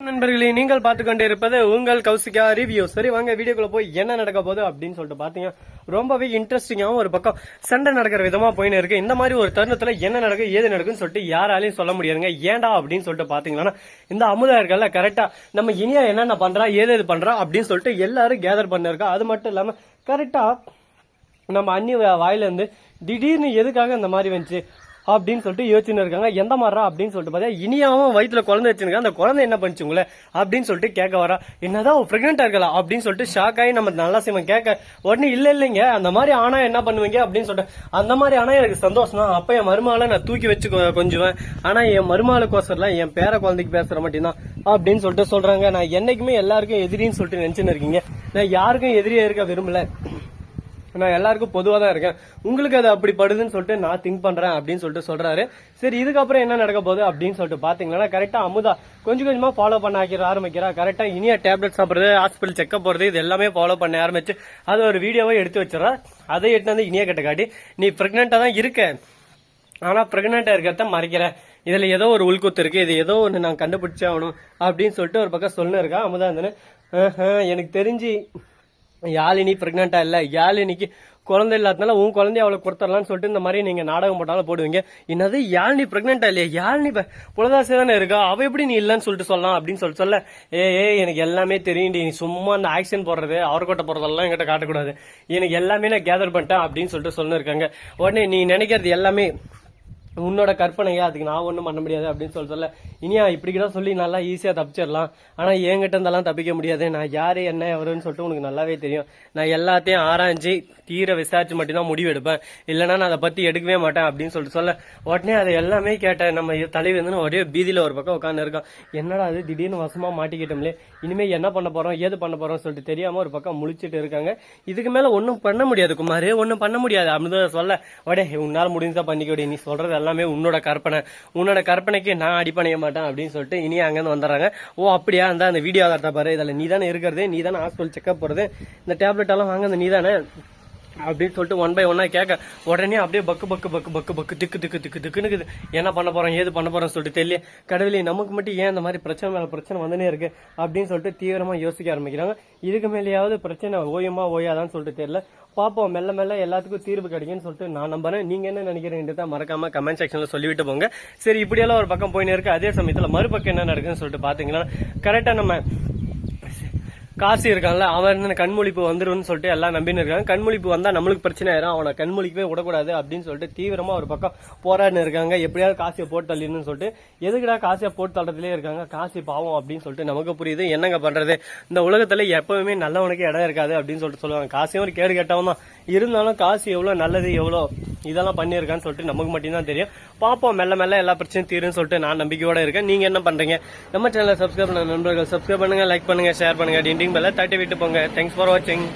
நண்பர்களே நீங்கள் பார்த்து கொண்டு இருப்பது உங்கள் கௌசிகா ரிவ்யூ சரி வாங்க வீடியோக்குள்ள போய் என்ன நடக்க போகுது அப்படின்னு சொல்லிட்டு பாத்தீங்க ரொம்பவே இன்ட்ரெஸ்டிங்காகவும் ஒரு பக்கம் சண்டை நடக்கிற விதமா போயின்னு இருக்கு. இந்த மாதிரி ஒரு தருணத்துல என்ன நடக்கும் ஏது நடக்குன்னு சொல்லிட்டு யாராலையும் சொல்ல முடியாதுங்க. ஏன்டா அப்படின்னு சொல்லிட்டு பாத்தீங்கன்னா இந்த அமுதா இருக்கல கரெக்டா நம்ம இனியா என்னென்ன பண்றா ஏது இது பண்றா அப்படின்னு சொல்லிட்டு எல்லாரும் கேதர் பண்ணிருக்கா. அது மட்டும் இல்லாம கரெக்டா நம்ம அண்ணி வாயிலிருந்து வாயில இருந்து திடீர்னு எதுக்காக இந்த மாதிரி வந்துச்சு? அப்படின்னு சொல்லிட்டு யோசிச்சுன்னு இருக்காங்க. எந்த மாதிரிரா அப்படின்னு சொல்லிட்டு பார்த்தா இனியாவும் வயிற்றுல குழந்தை வச்சிருக்கா அந்த குழந்தை என்ன பண்ணுச்சு உங்களை அப்படின்னு சொல்லிட்டு கேட்க வரா. என்னதான் பிரெக்னெண்டா இருக்கலாம் அப்படின்னு சொல்லிட்டு ஷாக் ஆகி நம்ம நல்லா செய்வோம். கேட்க உடனே இல்ல இல்லைங்க அந்த மாதிரி ஆனா என்ன பண்ணுவீங்க? அப்படின்னு சொல்லிட்டு அந்த மாதிரி ஆனா எனக்கு சந்தோஷம் தான். அப்ப என் மருமகளை நான் தூக்கி வச்சு கொ- கொஞ்சுவேன். ஆனா என் மருமகளுக்கோசரம் என் பேர குழந்தைக்கு பேசுற மட்டும்தான். அப்படின்னு சொல்லிட்டு சொல்றாங்க. நான் என்னைக்குமே எல்லாருக்கும் எதிரின்னு சொல்லிட்டு நினைச்சுன்னு இருக்கீங்க. நான் யாருக்கும் எதிரியா இருக்க விரும்பல. நான் எல்லாருக்கும் பொதுவாக தான் இருக்கேன். உங்களுக்கு அது அப்படி படுதுன்னு சொல்லிட்டு நான் திங்க் பண்றேன் அப்படின்னு சொல்லிட்டு சொல்றாரு. சரி இதுக்கப்புறம் என்ன நடக்க போகுது அப்படின்னு சொல்லிட்டு பாத்தீங்கன்னா கரெக்டா அமுதா கொஞ்சம் கொஞ்சமா ஃபாலோ பண்ண ஆக்கிற ஆரம்பிக்கிறா. கரெக்டா இனியா டேப்லெட் சாப்பிடுறது ஹாஸ்பிட்டல் செக்அப் போறது இது எல்லாமே ஃபாலோ பண்ண ஆரம்பிச்சு அது ஒரு வீடியோவை எடுத்து வச்சிடறா. அதை எடுத்து வந்து இனியா கிட்ட காட்டி நீ பிரெக்னெண்டா தான் இருக்க. ஆனா பிரெக்னெண்டா இருக்கிறத மறைக்கிறேன் இதுல ஏதோ ஒரு உள்குத்து இருக்கு. இது ஏதோ ஒன்று நான் கண்டுபிடிச்சே ஆகணும். அப்படின்னு சொல்லிட்டு ஒரு பக்கம் சொல்லு இருக்கா அமுதா இருந்தேன்னு எனக்கு தெரிஞ்சு யாழினி பிரெக்னெண்டா இல்ல? யாழினிக்கு குழந்தை இல்லாதனால உன் குழந்தைய அவளுக்கு கொடுத்துடலாம்னு சொல்லிட்டு இந்த மாதிரி நீங்க நாடகம் போட்டாலும் போடுவீங்க. என்னது யாழினி பிரெக்னெண்டா இல்லையா? யாழினி புலதாசி தானே இருக்கா? அவ எப்படி நீ இல்லைன்னு சொல்லிட்டு சொல்லலாம் அப்படின்னு சொல்லிட்டு சொல்ல. ஏ ஏ எனக்கு எல்லாமே தெரியும்டி நீ சும்மா அந்த ஆக்ஷன் போடுறது அவர்கிட்ட போறதெல்லாம் என்கிட்ட காட்டக்கூடாது. எனக்கு எல்லாமே நான் கேதர் பண்ணிட்டேன் அப்படின்னு சொல்லிட்டு சொல்லிருக்காங்க உடனே நீ நினைக்கிறது எல்லாமே உன்னோட கற்பனையா அதுக்கு நான் ஒன்றும் பண்ண முடியாது அப்படின்னு சொல்லி சொல்ல. இனியா இப்படிதான் சொல்லி நல்லா ஈஸியாக தப்பிச்சிடலாம். ஆனால் என்கிட்ட இருந்தெல்லாம் தப்பிக்க முடியாது. நான் யார் என்ன எவருன்னு சொல்லிட்டு உனக்கு நல்லாவே தெரியும். நான் எல்லாத்தையும் ஆராய்ஞ்சு தீர விசாரிச்சு மட்டும்தான் முடிவு எடுப்பேன். இல்லைனா நான் அதை பற்றி எடுக்கவே மாட்டேன் அப்படின்னு சொல்லிட்டு சொல்ல. உடனே அதை எல்லாமே கேட்டேன். நம்ம தலைவர் வந்து ஒரே பீதியில் ஒரு பக்கம் உட்காந்து இருக்கான் என்னடா அது திடீர்னு வசமாக மாட்டிக்கிட்டோம்லே. இனிமேல் என்ன பண்ண போகிறோம் ஏது பண்ண போகிறோம் சொல்லிட்டு தெரியாமல் ஒரு பக்கம் முழிச்சிட்டு இருக்காங்க. இதுக்கு மேலே ஒன்றும் பண்ண முடியாது குமார். ஒன்றும் பண்ண முடியாது. அப்படின்னு சொல்ல. உடே உன்னால் முடிஞ்சா பண்ணிக்கோடி நீ சொல்கிறதெல்லாம் உன்னோட கற்பனை. உன்னோட கற்பனைக்கு நான் அடிப்பணைய மாட்டேன் அப்படின்னு சொல்லிட்டு இனி அங்கேருந்து வந்துடுறாங்க. ஓ அப்படியா? இருந்தால் அந்த வீடியோ ஆதாரத்தை பாரு. இதில் நீ தானே இருக்கிறது. நீ தானே ஹாஸ்பிட்டல் செக்அப் போகிறது இந்த டேப்லெட் எல்லாம் வாங்க நீ தானே அப்படின்னு சொல்லிட்டு ஒன் பை ஒன்னா கேட்க உடனே அப்படியே பக்கு பக்கு பக்கு பக்கு பக்கு திக்கு திக்கு திக்கு திக்குன்னு என்ன பண்ண போறோம் ஏது பண்ண போறோம்னு சொல்லிட்டு தெரியல. கடவுளே நமக்கு மட்டும் ஏன் இந்த மாதிரி பிரச்சனை மேல பிரச்சனை வந்துனே இருக்கு அப்படின்னு சொல்லிட்டு தீவிரமா யோசிக்க ஆரம்பிக்கிறாங்க. இதுக்கு மேலேயாவது பிரச்சனை ஓயமா ஓயாதான்னு சொல்லிட்டு தெரியல. பார்ப்போம் மெல்ல மெல்ல எல்லாத்துக்கும் தீர்வு கிடைக்கும்னு சொல்லிட்டு நான் நம்புறேன். நீங்க என்ன நினைக்கிறீங்கன்றத மறக்காம கமெண்ட் செக்ஷன்ல சொல்லிவிட்டு போங்க. சரி இப்படியெல்லாம் ஒரு பக்கம் போயின்னு இருக்கு. அதே சமயத்துல மறுபக்கம் என்ன நடக்குதுன்னு சொல்லிட்டு பாத்தீங்கன்னா கரெக்டா நம்ம காசி இருக்கான்ல அவன் என்ன கண்மொழிப்பு வந்துரும்னு சொல்லிட்டு எல்லாம் நம்பின்னு இருக்காங்க. கண்மொழிப்பு வந்தா நம்மளுக்கு பிரச்சனை ஆயிரும். அவனை கண்மொழிக்கவே விடக்கூடாது அப்படின்னு சொல்லிட்டு தீவிரமா ஒரு பக்கம் போராடினு இருக்காங்க. எப்படியாவது காசியை போட்டு தள்ளினு சொல்லிட்டு எதுக்குடா காசியை போட்டு தள்ளதுலயே இருக்காங்க? காசி பாவம் அப்படின்னு சொல்லிட்டு நமக்கு புரியுது. என்னங்க பண்றது? இந்த உலகத்துல எப்பவுமே நல்லவனுக்கு இடம் இருக்காது அப்படின்னு சொல்லிட்டு சொல்லுவாங்க. காசியும் ஒரு கேடு கேட்டவன் தான். இருந்தாலும் காசு எவ்வளவு நல்லது எவ்வளவு இதெல்லாம் பண்ணியிருக்கான்னு சொல்லிட்டு நமக்கு மட்டும்தான் தெரியும். பார்ப்போம் மெல்ல மெல்ல எல்லா பிரச்சனையும் தீரும்னு சொல்லிட்டு நான் நம்பிக்கையோட இருக்கேன். நீங்க என்ன பண்றீங்க? நம்ம சேனலை சப்ஸ்கிரைப் பண்ண நண்பர்கள் சப்ஸ்கிரைப் பண்ணுங்க லைக் பண்ணுங்க ஷேர் பண்ணுங்க டிண்டிங் பெல்ல தட்டி விட்டு போங்க. தேங்க்ஸ் ஃபார் வாட்சிங்